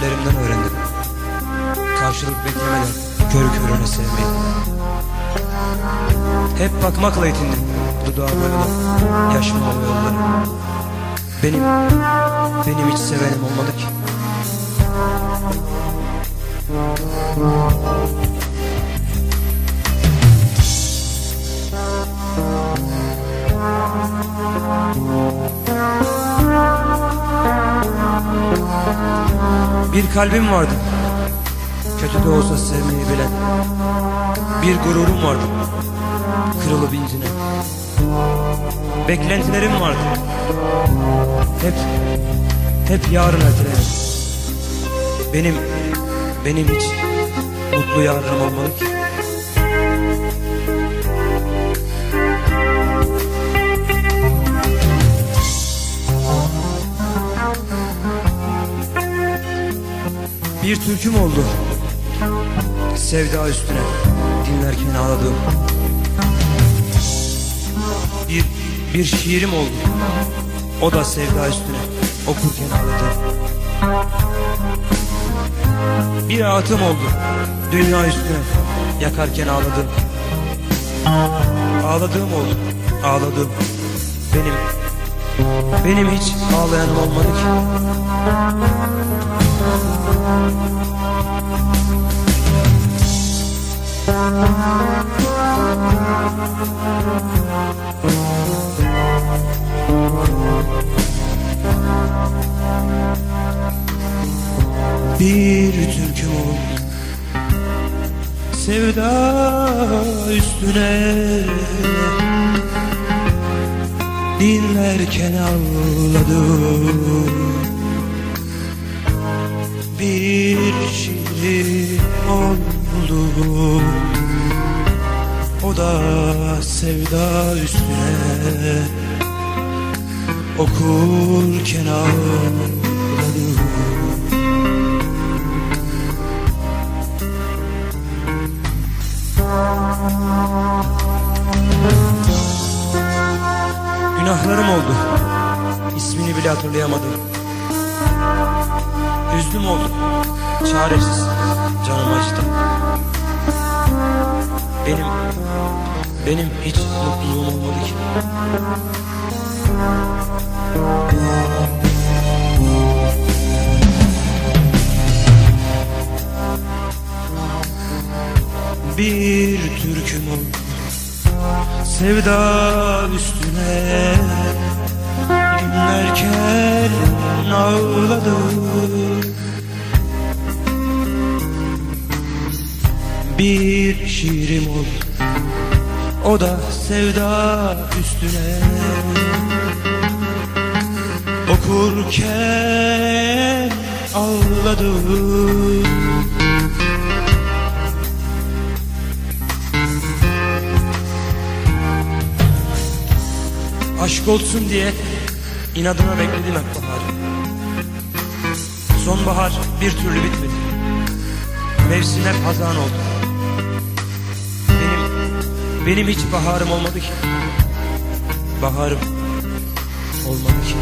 gözlerimden öğrendim. Karşılık beklemeden kör körüne sevmeyi. Hep bakmakla yetindim dudağıma yola, yaşıma o yolları. Benim, benim hiç sevenim olmadı ki. Bir kalbim vardı. Kötü de olsa sevmeyi bilen. Bir gururum vardı. Kırılıp incine. Beklentilerim vardı. Hep, hep yarın ertelerim. Benim, benim hiç mutlu yarınım olmalı ki. Bir türküm oldu. Sevda üstüne dinlerken ağladığım. Bir, bir şiirim oldu. O da sevda üstüne okurken ağladığım. Bir ağıtım oldu. Dünya üstüne yakarken ağladım. Ağladığım oldu. Ağladım. Benim benim hiç ağlayanım olmadı ki. Bir türküm oldu Sevda üstüne. Dinlerken ağladım Bir şiir oldu O da sevda üstüne Okurken ağladım Günahlarım oldu. İsmini bile hatırlayamadım. Üzlüm oldum. Çaresiz. Canım acıdı. Benim, benim hiç mutluluğum olmadı ki. Bir türküm oldu. Sevda üstüne Dinlerken ağladım Bir şiirim oldu O da sevda üstüne Okurken ağladım Aşk olsun diye inadına bekledim hep baharı. Sonbahar bir türlü bitmedi. Mevsim hep oldu. Benim, hiç baharım olmadı ki. Baharım olmadı ki.